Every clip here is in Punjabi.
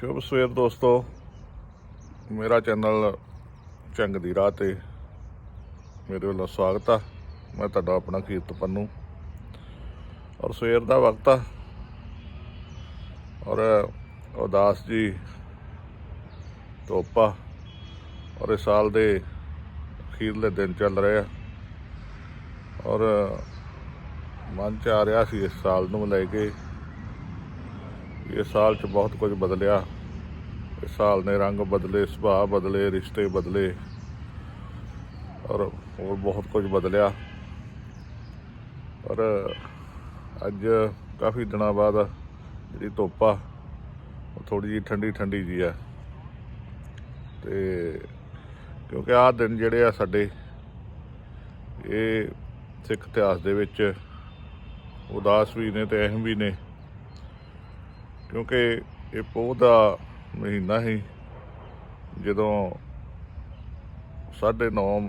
ਸ਼ੁਭ ਸਵੇਰ ਦੋਸਤੋ। ਮੇਰਾ ਚੈਨਲ ਚੰਗ ਦੀ ਰਾਹ ਤੇ ਮੇਰੇ ਵੱਲੋਂ ਸਵਾਗਤ ਆ। ਮੈਂ ਤੁਹਾਡਾ ਆਪਣਾ ਕੀਰਤ ਪੰਨੂ। ਔਰ ਸਵੇਰ ਦਾ ਵਕਤ ਆ। ਔਰ ਉਦਾਸ ਜੀ ਧੁੱਪ ਔਰ ਇਸ ਸਾਲ ਦੇ ਅਖੀਰਲੇ ਦਿਨ ਚੱਲ ਰਹੇ ਆ। ਔਰ ਮਨ ਚ ਆ ਰਿਹਾ ਸੀ ਇਸ ਸਾਲ ਨੂੰ ਲੈ ਕੇ। ਇਸ ਸਾਲ ਚ ਬਹੁਤ ਕੁਝ ਬਦਲਿਆ। ਇਸ ਸਾਲ ਨੇ ਰੰਗ ਬਦਲੇ, ਸੁਭਾਅ ਬਦਲੇ, ਰਿਸ਼ਤੇ ਬਦਲੇ ਔਰ ਹੋਰ ਬਹੁਤ ਕੁਝ ਬਦਲਿਆ। ਪਰ ਅੱਜ ਕਾਫੀ ਦਿਨਾਂ ਬਾਅਦ ਜਿਹੜੀ ਧੁੱਪ ਆ, ਉਹ ਥੋੜੀ ਜਿਹੀ ਠੰਡੀ ਠੰਡੀ ਜੀ ਆ। ਤੇ ਕਿਉਂਕਿ ਆਹ ਦਿਨ ਜਿਹੜੇ ਆ ਸਾਡੇ, ਇਹ ਸਿੱਖ ਇਤਿਹਾਸ ਦੇ ਵਿੱਚ ਉਦਾਸ ਵੀ ਨੇ ਤੇ ਅਹਿਮ ਵੀ ਨੇ। ਕਿਉਂਕਿ ਇਹ ਪੋਹ ਦਾ ਮਹੀਨਾ ਹੀ ਜਦੋਂ ਸਾਢੇ ਨੌ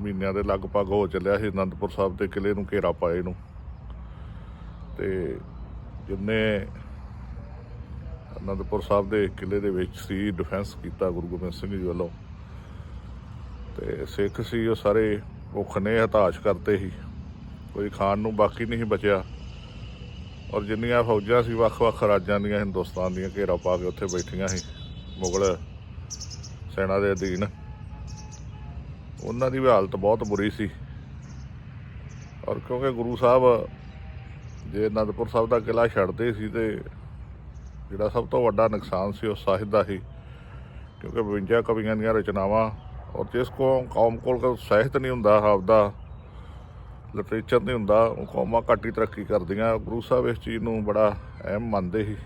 ਮਹੀਨਿਆਂ ਦੇ ਲਗਭਗ ਹੋ ਚੱਲਿਆ ਸੀ ਅਨੰਦਪੁਰ ਸਾਹਿਬ ਦੇ ਕਿਲੇ ਨੂੰ ਘੇਰਾ ਪਾਏ ਨੂੰ। ਤੇ ਜਿੰਨੇ ਅਨੰਦਪੁਰ ਸਾਹਿਬ ਦੇ ਕਿਲੇ ਦੇ ਵਿੱਚ ਸੀ ਡਿਫੈਂਸ ਕੀਤਾ ਗੁਰੂ ਗੋਬਿੰਦ ਸਿੰਘ ਜੀ ਵੱਲੋਂ, ਤੇ ਸਿੱਖ ਸੀ, ਉਹ ਸਾਰੇ ਭੁੱਖ ਨੇ ਹਤਾਸ਼ ਕਰਤੇ ਸੀ। ਕੋਈ ਖਾਣ ਨੂੰ ਬਾਕੀ ਨਹੀਂ ਬਚਿਆ। ਔਰ ਜਿੰਨੀਆਂ ਫੌਜਾਂ ਸੀ ਵੱਖ-ਵੱਖ ਰਾਜਾਂ ਦੀਆਂ, ਹਿੰਦੁਸਤਾਨ ਦੀਆਂ ਘੇਰਾ ਪਾ ਕੇ ਉੱਥੇ ਬੈਠੀਆਂ ਸੀ, ਮੁਗਲ ਸੈਨਾ ਦੇ ਅਧੀਨ। ਉਹਨਾਂ ਦੀ ਵੀ ਹਾਲਤ ਬਹੁਤ ਬੁਰੀ ਸੀ। ਔਰ ਕਿਉਂਕਿ ਗੁਰੂ ਸਾਹਿਬ ਜੇ ਅਨੰਦਪੁਰ ਸਾਹਿਬ ਦਾ ਕਿਲਾ ਛੱਡਦੇ ਸੀ ਤੇ ਜਿਹੜਾ ਸਭ ਤੋਂ ਵੱਡਾ ਨੁਕਸਾਨ ਸੀ ਉਹ ਸਾਹਿਤ ਦਾ ਸੀ, ਕਿਉਂਕਿ 52 ਕਵੀਆਂ ਦੀਆਂ ਰਚਨਾਵਾਂ ਔਰ ਜਿਸ ਕੋ, ਕੌਮ ਕੋਲ ਸਾਹਿਤ ਨਹੀਂ ਹੁੰਦਾ ਆਪਦਾ ਲਿਟਰੇਚਰ ਨਹੀਂ ਹੁੰਦਾ, ਉਹ ਕੌਮਾਂ ਘੱਟ ਹੀ ਤਰੱਕੀ ਕਰਦੀਆਂ। ਗੁਰੂ ਸਾਹਿਬ ਇਸ ਚੀਜ਼ ਨੂੰ ਬੜਾ ਅਹਿਮ ਮੰਨਦੇ ਸੀ।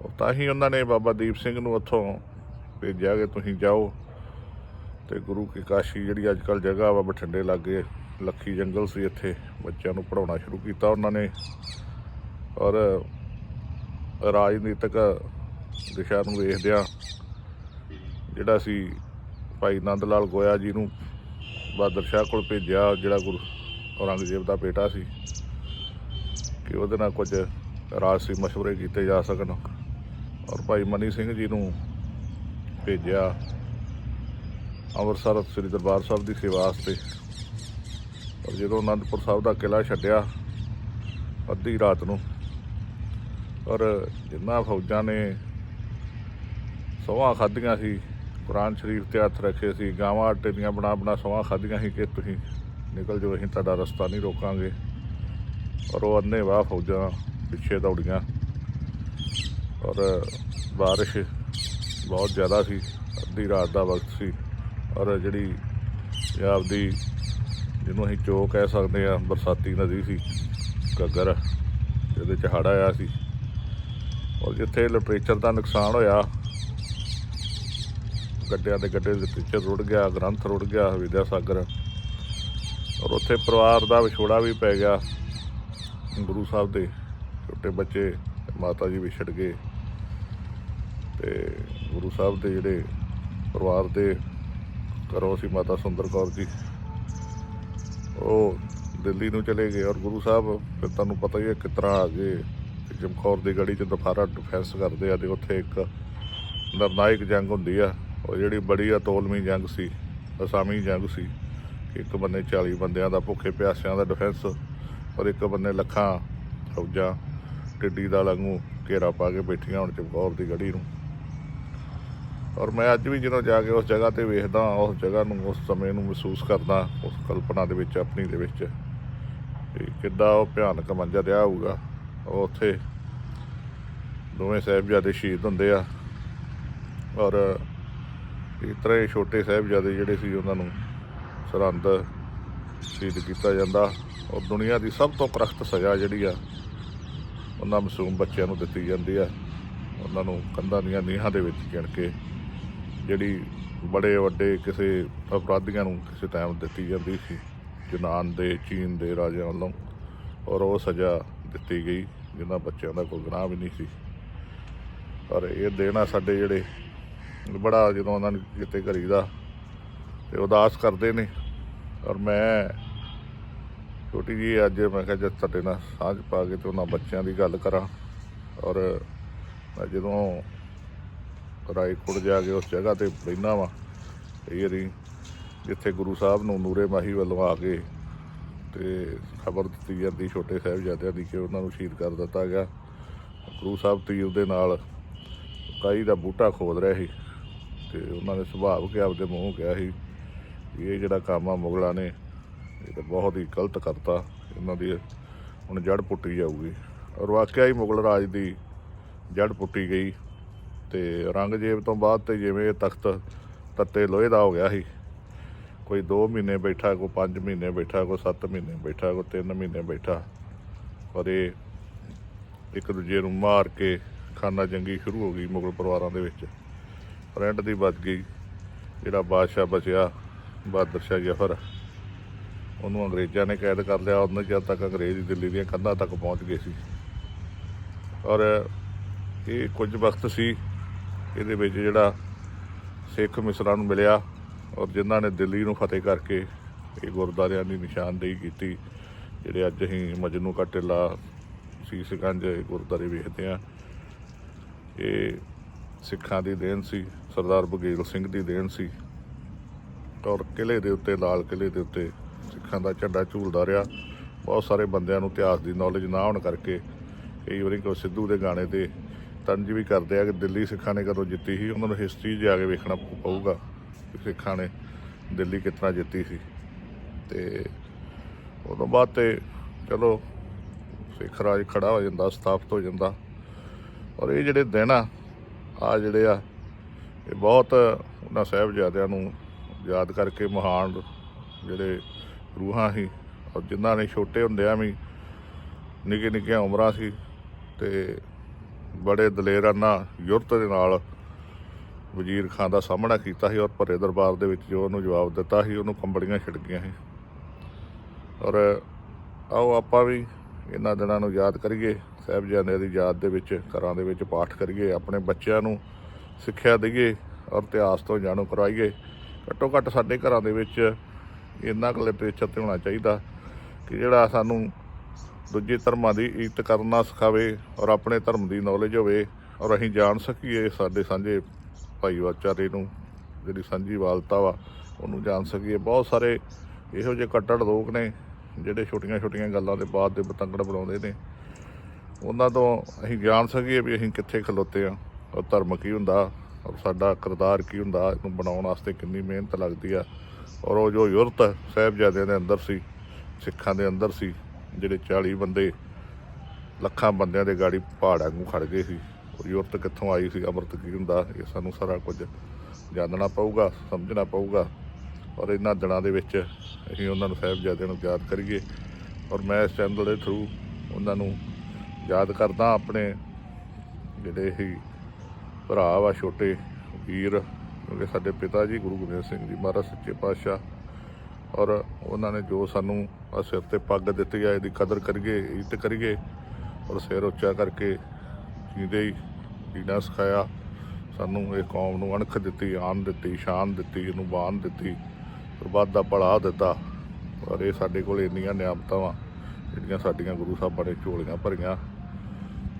ਉਹ ਤਾਂ ਹੀ ਉਹਨਾਂ ਨੇ ਬਾਬਾ ਦੀਪ ਸਿੰਘ ਨੂੰ ਉੱਥੋਂ ਭੇਜਿਆ ਕਿ ਤੁਸੀਂ ਜਾਓ। ਤੇ ਗੁਰੂ ਕੀ ਕਾਸ਼ੀ ਜਿਹੜੀ ਅੱਜ ਕੱਲ ਜਗ੍ਹਾ ਵਾ, ਬਠਿੰਡੇ ਲਾਗੇ ਲੱਖੀ ਜੰਗਲ ਸੀ ਇੱਥੇ, ਬੱਚਿਆਂ ਨੂੰ ਪੜਾਉਣਾ ਸ਼ੁਰੂ ਕੀਤਾ ਉਹਨਾਂ ਨੇ। ਔਰ ਰਾਜਨੀਤਿਕ ਦਿਸ਼ਾ ਨੂੰ ਵੇਖਦਿਆਂ ਜਿਹੜਾ ਸੀ ਭਾਈ ਨੰਦ ਲਾਲ ਗੋਇਆ ਜੀ ਨੂੰ ਬਹਾਦਰ ਸ਼ਾਹ ਕੋਲ ਭੇਜਿਆ, ਜਿਹੜਾ ਗੁਰੂ ਔਰੰਗਜ਼ੇਬ ਦਾ ਬੇਟਾ ਸੀ ਕਿ ਉਹਦੇ ਨਾਲ ਕੁਝ ਰਾਜਸੀ ਮਸ਼ਵਰੇ ਕੀਤੇ ਜਾ ਸਕਣ। ਔਰ ਭਾਈ ਮਨੀ ਸਿੰਘ ਜੀ ਨੂੰ ਭੇਜਿਆ ਅੰਮ੍ਰਿਤਸਰ ਸ੍ਰੀ ਦਰਬਾਰ ਸਾਹਿਬ ਦੀ ਸੇਵਾ ਵਾਸਤੇ। ਔਰ ਜਦੋਂ ਅਨੰਦਪੁਰ ਸਾਹਿਬ ਦਾ ਕਿਲਾ ਛੱਡਿਆ ਅੱਧੀ ਰਾਤ ਨੂੰ, ਔਰ ਜਿੰਨਾ ਫੌਜਾਂ ਨੇ ਸੌਹਾਂ ਖਾਧੀਆਂ ਸੀ, ਕੁਰਾਨ ਸ਼ਰੀਫ ਤੇ ਹੱਥ ਰੱਖੇ ਸੀ, ਗਾਵਾਂ ਆਟੇ ਦੀਆਂ ਬਣਾ ਬਣਾ ਸੌਹਾਂ ਖਾਧੀਆਂ ਸੀ ਕਿ ਤੁਸੀਂ ਨਿਕਲ ਜਾਓ, ਅਸੀਂ ਤੁਹਾਡਾ ਰਸਤਾ ਨਹੀਂ ਰੋਕਾਂਗੇ। ਔਰ ਉਹ ਅੰਨੇ ਵਾਹ ਫੌਜਾਂ ਪਿੱਛੇ ਦੌੜੀਆਂ। ਔਰ ਬਾਰਿਸ਼ ਬਹੁਤ ਜ਼ਿਆਦਾ ਸੀ। ਅੱਧੀ ਰਾਤ ਦਾ ਵਕਤ ਸੀ। ਔਰ ਜਿਹੜੀ ਪੰਜਾਬ ਦੀ, ਜਿਹਨੂੰ ਅਸੀਂ ਚੋ ਕਹਿ ਸਕਦੇ ਆ ਬਰਸਾਤੀ ਨਦੀ ਸੀ, ਘੱਗਰ, ਜਿਹਦੇ ਚ ਹੜ੍ਹ ਆਇਆ ਸੀ। ਔਰ ਜਿੱਥੇ ਲਿਟਰੇਚਰ ਦਾ ਨੁਕਸਾਨ ਹੋਇਆ, ਗੱਡਿਆਂ ਦੇ ਗੱਡੇ ਲਿਟਰੇਚਰ ਰੁੜ ਗਿਆ, ਗ੍ਰੰਥ ਰੁੜ ਗਿਆ ਵਿਦਿਆ ਸਾਗਰ। ਔਰ ਉੱਥੇ ਪਰਿਵਾਰ ਦਾ ਵਿਛੋੜਾ ਵੀ ਪੈ ਗਿਆ। ਗੁਰੂ ਸਾਹਿਬ ਦੇ ਛੋਟੇ ਬੱਚੇ ਮਾਤਾ ਜੀ ਵਿਛੜ ਗਏ। ਤੇ ਗੁਰੂ ਸਾਹਿਬ ਦੇ ਜਿਹੜੇ ਪਰਿਵਾਰ ਦੇ ਘਰੋਂ ਸੀ ਮਾਤਾ ਸੁੰਦਰ ਕੌਰ ਜੀ, ਉਹ ਦਿੱਲੀ ਨੂੰ ਚਲੇ ਗਏ। ਔਰ ਗੁਰੂ ਸਾਹਿਬ, ਫਿਰ ਤੁਹਾਨੂੰ ਪਤਾ ਹੀ ਹੈ ਕਿਸ ਤਰ੍ਹਾਂ ਆ ਗਏ ਕਿ ਚਮਕੌਰ ਦੀ ਗੜੀ 'ਚ ਦੁਬਾਰਾ ਡਿਫੈਂਸ ਕਰਦੇ ਆ ਤੇ ਉੱਥੇ ਇੱਕ ਨਿਰਣਾਇਕ ਜੰਗ ਹੁੰਦੀ ਆ। ਉਹ ਜਿਹੜੀ ਬੜੀ ਅਤੋਲਮੀ ਜੰਗ ਸੀ, ਅਸਾਮੀ ਜੰਗ ਸੀ। ਇੱਕ ਬੰਨੇ 40 ਬੰਦਿਆਂ ਦਾ ਭੁੱਖੇ ਪਿਆਸਿਆਂ ਦਾ ਡਿਫੈਂਸ ਔਰ ਇੱਕ ਬੰਨੇ ਲੱਖਾਂ ਫੌਜਾਂ ਟਿੱਡੀ ਦਾ ਲੰਗੂ ਘੇਰਾ ਪਾ ਕੇ ਬੈਠੀਆਂ ਹੁਣ ਚਮਕੌਰ ਦੀ ਗੜੀ ਨੂੰ। ਔਰ ਮੈਂ ਅੱਜ ਵੀ ਜਦੋਂ ਜਾ ਕੇ ਉਸ ਜਗ੍ਹਾ ਤੇ ਵੇਖਦਾ, ਉਸ ਜਗ੍ਹਾ ਨੂੰ, ਉਸ ਸਮੇਂ ਨੂੰ ਮਹਿਸੂਸ ਕਰਦਾ, ਉਸ ਕਲਪਨਾ ਦੇ ਵਿੱਚ, ਆਪਣੀ ਦੇ ਵਿੱਚ ਕਿ ਕਿੱਦਾਂ ਉਹ ਭਿਆਨਕ ਮੰਜ਼ਰ ਰਿਹਾ ਹੋਊਗਾ। ਉਹ ਉੱਥੇ ਦੋਵੇਂ ਸਾਹਿਬਜ਼ਾਦੇ ਸ਼ਹੀਦ ਹੁੰਦੇ ਆ। ਔਰ ਇਸ ਤਰ੍ਹਾਂ ਹੀ ਛੋਟੇ ਸਾਹਿਬਜ਼ਾਦੇ ਜਿਹੜੇ ਸੀ ਉਹਨਾਂ ਨੂੰ ਸਰਹੰਦ ਸ਼ਹੀਦ ਕੀਤਾ ਜਾਂਦਾ। ਔਰ ਦੁਨੀਆ ਦੀ ਸਭ ਤੋਂ ਪ੍ਰਖਤ ਸਜ਼ਾ ਜਿਹੜੀ ਆ, ਉਹਨਾਂ ਮਾਸੂਮ ਬੱਚਿਆਂ ਨੂੰ ਦਿੱਤੀ ਜਾਂਦੀ ਆ। ਉਹਨਾਂ ਨੂੰ ਕੰਧਾਂ ਦੀਆਂ ਨੀਹਾਂ ਦੇ ਵਿੱਚ ਗਿਣ ਕੇ ਜਿਹੜੀ ਬੜੇ ਵੱਡੇ ਕਿਸੇ ਅਪਰਾਧੀਆਂ ਨੂੰ ਕਿਸੇ ਟਾਈਮ ਦਿੱਤੀ ਜਾਂਦੀ ਸੀ ਯੂਨਾਨ ਦੇ, ਚੀਨ ਦੇ ਰਾਜਿਆਂ ਵੱਲੋਂ। ਔਰ ਉਹ ਸਜ਼ਾ ਦਿੱਤੀ ਗਈ, ਜਿਨ੍ਹਾਂ ਬੱਚਿਆਂ ਦਾ ਕੋਈ ਗੁਨਾਹ ਵੀ ਨਹੀਂ ਸੀ। ਪਰ ਇਹ ਦੇਣਾ ਸਾਡੇ ਜਿਹੜੇ, ਬੜਾ ਜਦੋਂ ਉਹਨਾਂ ਨੂੰ ਕਿਤੇ ਕਰੀਦਾ, ਤੇ ਉਦਾਸ ਕਰਦੇ ਨੇ। ਔਰ ਮੈਂ ਛੋਟੀ ਜੀ ਅੱਜ ਮੈਂ ਕਿਹਾ ਜਦ ਤੁਹਾਡੇ ਨਾਲ ਸਾਂਝ ਪਾ ਕੇ ਤੇ ਉਹਨਾਂ ਬੱਚਿਆਂ ਦੀ ਗੱਲ ਕਰਾਂ ਔਰ ਮੈਂ ਜਦੋਂ ਰਾਏਕੋਟ ਜਾ ਕੇ ਉਸ ਜਗ੍ਹਾ ਤੇ ਬਹਿਣਾ ਵਾਂ ਇਹ ਰੀ ਜਿੱਥੇ ਗੁਰੂ ਸਾਹਿਬ ਨੂੰ ਨੂਰੇ ਮਾਹੀ ਵੱਲੋਂ ਆ ਕੇ ਤੇ ਖਬਰ ਦਿੱਤੀ ਜਾਂਦੀ, ਛੋਟੇ ਸਾਹਿਬਜ਼ਾਦਿਆਂ ਦੀ ਕਿ ਉਹਨਾਂ ਨੂੰ ਸ਼ਹੀਦ ਕਰ ਦਿੱਤਾ ਗਿਆ। ਗੁਰੂ ਸਾਹਿਬ ਤੀਰ ਦੇ ਨਾਲ ਕਾਈ ਦਾ ਬੂਟਾ ਖੋਦ ਰਿਹਾ ਸੀ ਤੇ ਉਹਨਾਂ ਨੇ ਸੁਭਾਵ ਕੇ ਆਪਦੇ ਮੂੰਹ ਕਿਹਾ ਸੀ ਇਹ ਜਿਹੜਾ ਕੰਮ ਆ ਮੁਗਲਾਂ ਨੇ, ਇਹ ਤਾਂ ਬਹੁਤ ਹੀ ਗਲਤ ਕਰਤਾ। ਇਹਨਾਂ ਦੀ ਹੁਣ ਜੜ ਪੁੱਟੀ ਜਾਊਗੀ। ਔਰ ਵਾਕਿਆ ਹੀ ਮੁਗਲ ਰਾਜ ਦੀ ਜੜ ਪੁੱਟੀ ਗਈ ਤੇ ਔਰੰਗਜ਼ੇਬ ਤੋਂ ਬਾਅਦ ਤੇ ਜਿਵੇਂ ਇਹ ਤਖਤ ਤੱਤੇ ਲੋਹੇ ਦਾ ਹੋ ਗਿਆ ਸੀ। ਕੋਈ 2 ਮਹੀਨੇ ਬੈਠਾ, ਕੋਈ 5 ਮਹੀਨੇ ਬੈਠਾ, ਕੋਈ 7 ਮਹੀਨੇ ਬੈਠਾ, ਕੋਈ 3 ਮਹੀਨੇ ਬੈਠਾ। ਪਰ ਇਹ ਇੱਕ ਦੂਜੇ ਨੂੰ ਮਾਰ ਕੇ ਖਾਨਾ ਜੰਗੀ ਸ਼ੁਰੂ ਹੋ ਗਈ ਮੁਗਲ ਪਰਿਵਾਰਾਂ ਦੇ ਵਿੱਚ। ਫਰੈਂਡ ਦੀ ਬਚ ਗਈ। ਜਿਹੜਾ ਬਾਦਸ਼ਾਹ ਬਚਿਆ ਬਹਾਦਰ ਸ਼ਾਹ ਜ਼ਫਰ ਉਹਨੂੰ ਅੰਗਰੇਜ਼ਾਂ ਨੇ ਕੈਦ ਕਰ ਲਿਆ। ਉਹਨਾਂ ਚਿਰ ਤੱਕ ਅੰਗਰੇਜ਼ ਦਿੱਲੀ ਦੀਆਂ ਕੰਧਾਂ ਤੱਕ ਪਹੁੰਚ ਗਏ ਸੀ। ਔਰ ਇਹ ਕੁਝ ਵਕਤ ਸੀ, ਇਹਦੇ ਵਿੱਚ ਜਿਹੜਾ ਸਿੱਖ ਮਿਸਰਾਂ ਨੂੰ ਮਿਲਿਆ ਔਰ ਜਿਨ੍ਹਾਂ ਨੇ ਦਿੱਲੀ ਨੂੰ ਫਤਿਹ ਕਰਕੇ ਇਹ ਗੁਰਦਾਰਿਆਂ ਦੀ ਨਿਸ਼ਾਨਦੇਹੀ ਕੀਤੀ, ਜਿਹੜੇ ਅੱਜ ਅਸੀਂ ਮਜਨੂ ਕਾ ਟਿੱਲਾ, ਸੀਸਗੰਜ ਗੁਰਦਾਰੇ ਵੇਖਦੇ ਆ ਇਹ ਸਿੱਖਾਂ ਦੀ ਦੇਣ ਸੀ, ਸਰਦਾਰ ਬਗੇਲ ਸਿੰਘ ਦੀ ਦੇਣ ਸੀ। ਔਰ ਕਿਲੇ ਦੇ ਉੱਤੇ, ਲਾਲ ਕਿਲੇ ਦੇ ਉੱਤੇ ਸਿੱਖਾਂ ਦਾ ਝੰਡਾ ਝੂਲਦਾ ਰਿਹਾ। ਬਹੁਤ ਸਾਰੇ ਬੰਦਿਆਂ ਨੂੰ ਇਤਿਹਾਸ ਦੀ ਨੌਲੇਜ ਨਾ ਹੋਣ ਕਰਕੇ ਕਈ ਵਾਰੀ ਕੋ ਸਿੱਧੂ ਦੇ ਗਾਣੇ ਤੇ ਤੰਜ ਵੀ ਕਰਦੇ ਆ ਕਿ ਦਿੱਲੀ ਸਿੱਖਾਂ ਨੇ ਕਦੋਂ ਜਿੱਤੀ ਸੀ, ਉਹਨਾਂ ਨੂੰ ਹਿਸਟਰੀ ਜਾ ਕੇ ਵੇਖਣਾ ਪਊਗਾ ਕਿ ਸਿੱਖਾਂ ਨੇ ਦਿੱਲੀ ਕਿਤਨਾ ਜਿੱਤੀ ਸੀ। ਤੇ ਉਦੋਂ ਬਾਅਦ ਤੇ ਚਲੋ ਸਿੱਖ ਰਾਜ ਖੜਾ ਹੋ ਜਾਂਦਾ, ਸਥਾਪਿਤ ਹੋ ਜਾਂਦਾ। ਔਰ ਇਹ ਜਿਹੜੇ ਦਿਨ ਆ ਆ ਜਿਹੜੇ ਆ, ਇਹ ਬਹੁਤ ਉਹਨਾਂ ਸਾਹਿਬਜ਼ਾਦਿਆਂ ਨੂੰ ਯਾਦ ਕਰਕੇ ਮਹਾਨ ਜਿਹੜੇ ਰੂਹਾਂ ਸੀ ਔਰ ਜਿਨ੍ਹਾਂ ਨੇ ਛੋਟੇ ਹੁੰਦਿਆਂ ਵੀ ਨਿੱਕੇ ਨਿੱਕੀਆਂ ਉਮਰਾਂ ਸੀ ਤੇ ਬੜੇ ਦਲੇਰਾਨਾ ਯੁਰਤ ਦੇ ਨਾਲ ਵਜ਼ੀਰ ਖਾਨ ਦਾ ਸਾਹਮਣਾ ਕੀਤਾ ਸੀ ਔਰ ਭਰੇ ਦਰਬਾਰ ਦੇ ਵਿੱਚ ਜੋ ਉਹਨੂੰ ਜਵਾਬ ਦਿੱਤਾ ਸੀ, ਉਹਨੂੰ ਕੰਬੜੀਆਂ ਛਿੜ ਗਈਆਂ ਸੀ। ਔਰ ਆਓ ਆਪਾਂ ਵੀ ਇਹਨਾਂ ਦਿਨਾਂ ਨੂੰ ਯਾਦ ਕਰੀਏ, ਸਾਹਿਬਜ਼ਾਦਿਆਂ ਦੀ ਯਾਦ ਦੇ ਵਿੱਚ, ਘਰਾਂ ਦੇ ਵਿੱਚ ਪਾਠ ਕਰੀਏ, ਆਪਣੇ ਬੱਚਿਆਂ ਨੂੰ ਸਿੱਖਿਆ ਦਈਏ ਔਰ ਇਤਿਹਾਸ ਤੋਂ ਜਾਣੂ ਕਰਾਈਏ। ਘੱਟੋ ਘੱਟ ਸਾਡੇ ਘਰਾਂ ਦੇ ਵਿੱਚ ਇੰਨਾ ਕੁ ਲਿਟਰੇਚਰ ਤੇ ਹੋਣਾ ਚਾਹੀਦਾ ਕਿ ਜਿਹੜਾ ਸਾਨੂੰ ਦੂਜੇ ਧਰਮਾਂ ਦੀ ਇੱਜ਼ਤ ਕਰਨਾ ਸਿਖਾਵੇ ਔਰ ਆਪਣੇ ਧਰਮ ਦੀ ਨੌਲੇਜ ਹੋਵੇ ਔਰ ਅਸੀਂ ਜਾਣ ਸਕੀਏ ਸਾਡੇ ਸਾਂਝੇ ਭਾਈਵਾਚਾਰੇ ਨੂੰ, ਜਿਹੜੀ ਸਾਂਝੀ ਵਾਲਤਾ ਵਾ, ਉਹਨੂੰ ਜਾਣ ਸਕੀਏ। ਬਹੁਤ ਸਾਰੇ ਇਹੋ ਜਿਹੇ ਕੱਟੜ ਲੋਕ ਨੇ ਜਿਹੜੇ ਛੋਟੀਆਂ-ਛੋਟੀਆਂ ਗੱਲਾਂ ਦੇ ਬਾਅਦ ਦੇ ਬਤੰਗੜ ਬਣਾਉਂਦੇ ਨੇ। ਉਹਨਾਂ ਤੋਂ ਅਸੀਂ ਜਾਣ ਸਕੀਏ ਵੀ ਅਸੀਂ ਕਿੱਥੇ ਖਲੋਤੇ ਆ ਔਰ ਧਰਮ ਕੀ ਹੁੰਦਾ ਔਰ ਸਾਡਾ ਕਿਰਦਾਰ ਕੀ ਹੁੰਦਾ, ਇਹਨੂੰ ਬਣਾਉਣ ਵਾਸਤੇ ਕਿੰਨੀ ਮਿਹਨਤ ਲੱਗਦੀ ਆ। ਔਰ ਉਹ ਜੋ ਯੁਰਤ ਸਾਹਿਬਜ਼ਾਦਿਆਂ ਦੇ ਅੰਦਰ ਸੀ, ਸਿੱਖਾਂ ਦੇ ਅੰਦਰ ਸੀ, ਜਿਹੜੇ 40 ਬੰਦੇ ਲੱਖਾਂ ਬੰਦਿਆਂ ਦੇ ਗਾੜੀ ਪਹਾੜਾਂ ਨੂੰ ਖੜ ਗਏ ਸੀ, ਔਰ ਯੁਰਤ ਕਿੱਥੋਂ ਆਈ ਸੀ, ਅੰਮ੍ਰਿਤ ਕੀ ਹੁੰਦਾ, ਇਹ ਸਾਨੂੰ ਸਾਰਾ ਕੁਝ ਜਾਣਨਾ ਪਊਗਾ, ਸਮਝਣਾ ਪਊਗਾ। ਔਰ ਇਹਨਾਂ ਦਿਨਾਂ ਦੇ ਵਿੱਚ ਅਸੀਂ ਉਹਨਾਂ ਨੂੰ ਸਾਹਿਬਜ਼ਾਦਿਆਂ ਨੂੰ ਯਾਦ ਕਰੀਏ। ਔਰ ਮੈਂ ਇਸ ਚੈਨਲ ਦੇ ਥਰੂ ਉਹਨਾਂ ਨੂੰ ਯਾਦ ਕਰਦਾ, ਆਪਣੇ ਜਿਹੜੇ ਹੀ ਭਰਾ ਵਾ, ਛੋਟੇ ਵੀਰ ਕਿਉਂਕਿ ਸਾਡੇ ਪਿਤਾ ਜੀ ਗੁਰੂ ਗੋਬਿੰਦ ਸਿੰਘ ਜੀ ਮਹਾਰਾਜ ਸੱਚੇ ਪਾਤਸ਼ਾਹ। ਔਰ ਉਹਨਾਂ ਨੇ ਜੋ ਸਾਨੂੰ ਆਹ ਸਿਰ ਤੇ ਪੱਗ ਦਿੱਤੀ ਆ, ਇਹਦੀ ਕਦਰ ਕਰੀਏ, ਇੱਜ਼ਤ ਕਰੀਏ, ਔਰ ਸਿਰ ਉੱਚਾ ਕਰਕੇ ਜੀਂਦੇ ਹੀ ਜੀਣਾ ਸਿਖਾਇਆ। ਸਾਨੂੰ ਇਹ ਕੌਮ ਨੂੰ ਅਣਖ ਦਿੱਤੀ, ਆਨ ਦਿੱਤੀ, ਸ਼ਾਨ ਦਿੱਤੀ, ਇਹਨੂੰ ਬਾਣ ਦਿੱਤੀ ਪ੍ਰਬਾਦ ਦਾ ਭਲਾ ਦਿੱਤਾ। ਔਰ ਇਹ ਸਾਡੇ ਕੋਲ ਇੰਨੀਆਂ ਨਿਆਮਤਾਂ ਵਾ, ਜਿਹੜੀਆਂ ਸਾਡੀਆਂ ਗੁਰੂ ਸਾਹਿਬਾਂ ਨੇ ਝੋਲੀਆਂ ਭਰੀਆਂ।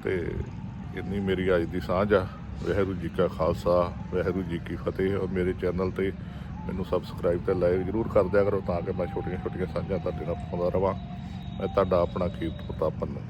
ਤੇ ਇੰਨੀ ਮੇਰੀ ਅੱਜ ਦੀ ਸਾਂਝ ਆ। ਵਾਹਿਗੁਰੂ ਜੀ ਕਾ ਖਾਲਸਾ, ਵਾਹਿਗੁਰੂ ਜੀ ਕੀ ਫਤਿਹ। ਔਰ ਮੇਰੇ ਚੈਨਲ ਤੇ ਮੈਨੂੰ ਸਬਸਕ੍ਰਾਈਬ ਤੇ ਲਾਈਕ ਜਰੂਰ ਕਰ ਦਿਆ ਕਰੋ ਤਾਂ ਕਿ ਮੈਂ ਛੋਟੀਆਂ ਛੋਟੀਆਂ ਸਾਂਝਾਂ ਤੁਹਾਡੇ ਨਾਲ ਪਾਉਂਦਾ ਰਵਾਂ। ਮੈਂ ਤੁਹਾਡਾ ਆਪਣਾ ਕੀਰਤ ਪ੍ਰਤਾਪ ਪੰਨੂ।